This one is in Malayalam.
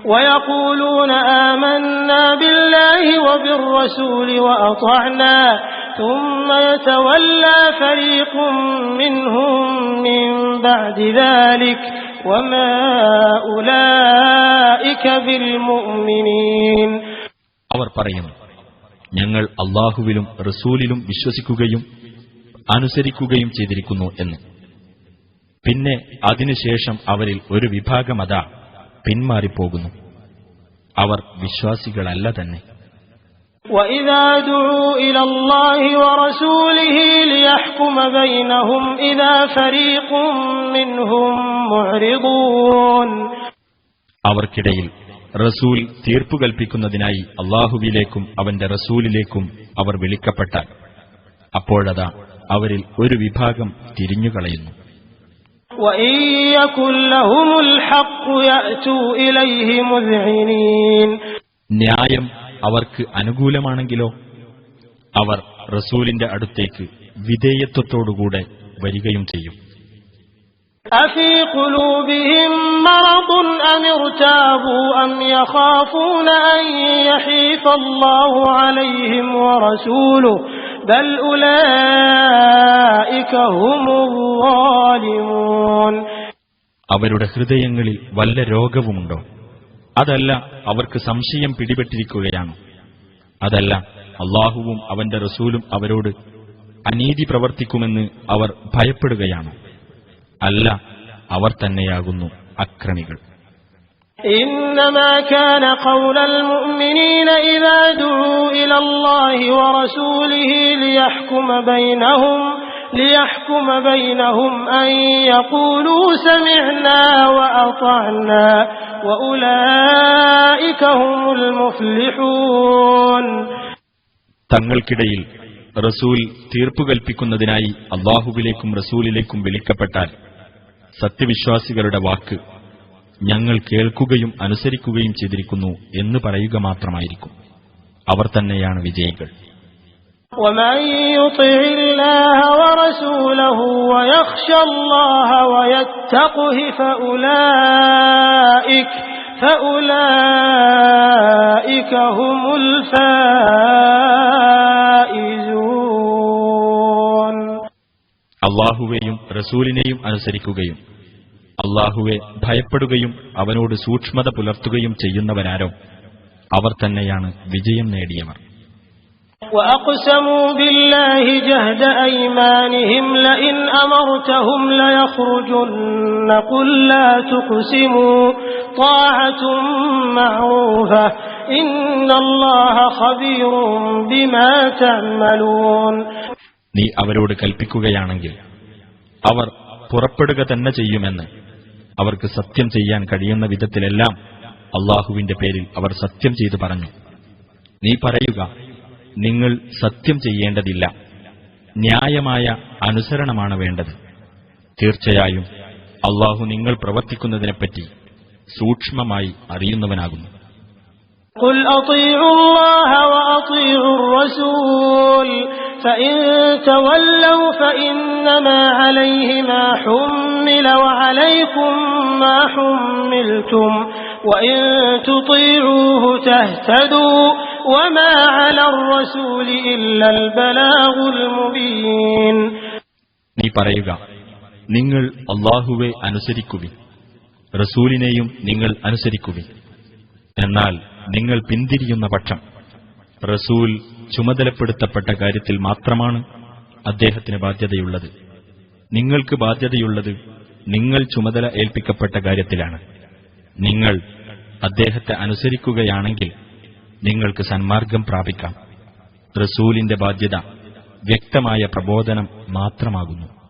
ويقولون آمنا بالله وبالرسول وأطعنا ثم يتولى فريق منهم من بعد ذلك وما أولئك بالمؤمنين അവർ പറയുന്നു ഞങ്ങൾ അള്ളാഹുവിലും റസൂലിലും വിശ്വസിക്കുകയും അനുസരിക്കുകയും ചെയ്തിരിക്കുന്നു എന്ന് പിന്നെ അതിനുശേഷം അവരിൽ ഒരു വിഭാഗമതാ പിന്മാറിപ്പോകുന്നു. അവർ വിശ്വാസികളല്ല തന്നെ. അവർക്കിടയിൽ റസൂൽ തീർപ്പു കൽപ്പിക്കുന്നതിനായി അള്ളാഹുവിലേക്കും അവന്റെ റസൂലിലേക്കും അവർ വിളിക്കപ്പെട്ടാൽ അപ്പോഴതാ അവരിൽ ഒരു വിഭാഗം തിരിഞ്ഞുകളയുന്നു. ന്യായം അവർക്ക് അനുകൂലമാണെങ്കിലോ അവർ റസൂലിന്റെ അടുത്തേക്ക് വിധേയത്വത്തോടുകൂടെ വരികയും ചെയ്യും أفي قلوبهم مرض أم ارتابوا أم يخافون أن يحيف الله عليهم ورسوله بل أولئك هم الظالمون അവരുടെ ഹൃദയങ്ങളിൽ വല്ല രോഗവുമുണ്ടോ അതല്ല അവർക്ക് സംശയം പിടിപെട്ടിരിക്കുകയാണ് അതല്ല അള്ളാഹുവും അവന്റെ റസൂലും അവരോട് അനീതി പ്രവർത്തിക്കുമെന്ന് അവർ ഭയപ്പെടുകയാണ് അല്ല അവർ തന്നെയാകുന്നു അക്രമികൾ إنما كان قول المؤمنين إذا دعوا إلى الله ورسوله ليحكم بينهم ليحكم بينهم أن يقولوا سمعنا وأطعنا وأولئك هم المفلحون തങ്ങൾക്കിടയിൽ റസൂൽ തീർപ്പു കൽപ്പിക്കുന്നതിനായി അള്ളാഹുവിലേക്കും റസൂലിലേക്കും വിളിക്കപ്പെട്ടാൽ സത്യവിശ്വാസികളുടെ വാക്ക് ഞങ്ങൾ കേൾക്കുകയും അനുസരിക്കുകയും ചെയ്തിരിക്കുന്നു എന്ന് പറയുക മാത്രമായിരിക്കും അവർ തന്നെയാണ് വിജയികൾ ومن يطع الله ورسوله ويخشى الله ويتقه فأولئك فأولئك هم الفائزون അള്ളാഹുവേയും റസൂലിനെയും അനുസരിക്കുകയും അള്ളാഹുവെ ഭയപ്പെടുകയും അവനോട് സൂക്ഷ്മത പുലർത്തുകയും ചെയ്യുന്നവരാരോ അവർ തന്നെയാണ് വിജയം നേടിയവർ وأقسموا بالله جهد أيمانهم لئن أمرتهم ليخرجن قل لا تقسموا طاعة معروفة إن الله خبير بما تعملون നീ അവരോട് കൽപ്പിക്കുകയാണെങ്കിൽ അവർ പുറപ്പെടുക തന്നെ ചെയ്യുമെന്ന് അവർക്ക് സത്യം ചെയ്യാൻ കഴിയുന്ന വിധത്തിലെല്ലാം അള്ളാഹുവിന്റെ പേരിൽ അവർ സത്യം ചെയ്തു പറഞ്ഞു നീ പറയുക നിങ്ങൾ സത്യം ചെയ്യേണ്ടതില്ല ന്യായമായ അനുസരണമാണ് വേണ്ടത് തീർച്ചയായും അള്ളാഹു നിങ്ങൾ പ്രവർത്തിക്കുന്നതിനെപ്പറ്റി സൂക്ഷ്മമായി അറിയുന്നവനാകുന്നു قل أطيعوا الله وأطيعوا الرسول فإن تولوا فإنما عليه ما حمل وعليكم ما حملتم وإن تطيعوه تهتدوا നീ പറയുക നിങ്ങൾ അള്ളാഹുവെ അനുസരിക്കുവി റസൂലിനെയും നിങ്ങൾ അനുസരിക്കുവി എന്നാൽ നിങ്ങൾ പിന്തിരിയുന്ന പക്ഷം റസൂൽ ചുമതലപ്പെടുത്തപ്പെട്ട കാര്യത്തിൽ മാത്രമാണ് അദ്ദേഹത്തിന് ബാധ്യതയുള്ളത്. നിങ്ങൾക്ക് ബാധ്യതയുള്ളത് നിങ്ങൾ ചുമതല ഏൽപ്പിക്കപ്പെട്ട കാര്യത്തിലാണ്. നിങ്ങൾ അദ്ദേഹത്തെ അനുസരിക്കുകയാണെങ്കിൽ നിങ്ങൾക്ക് സന്മാർഗം പ്രാപിക്കാം. റസൂലിന്റെ ബാധ്യത വ്യക്തമായ പ്രബോധനം മാത്രമാകുന്നു.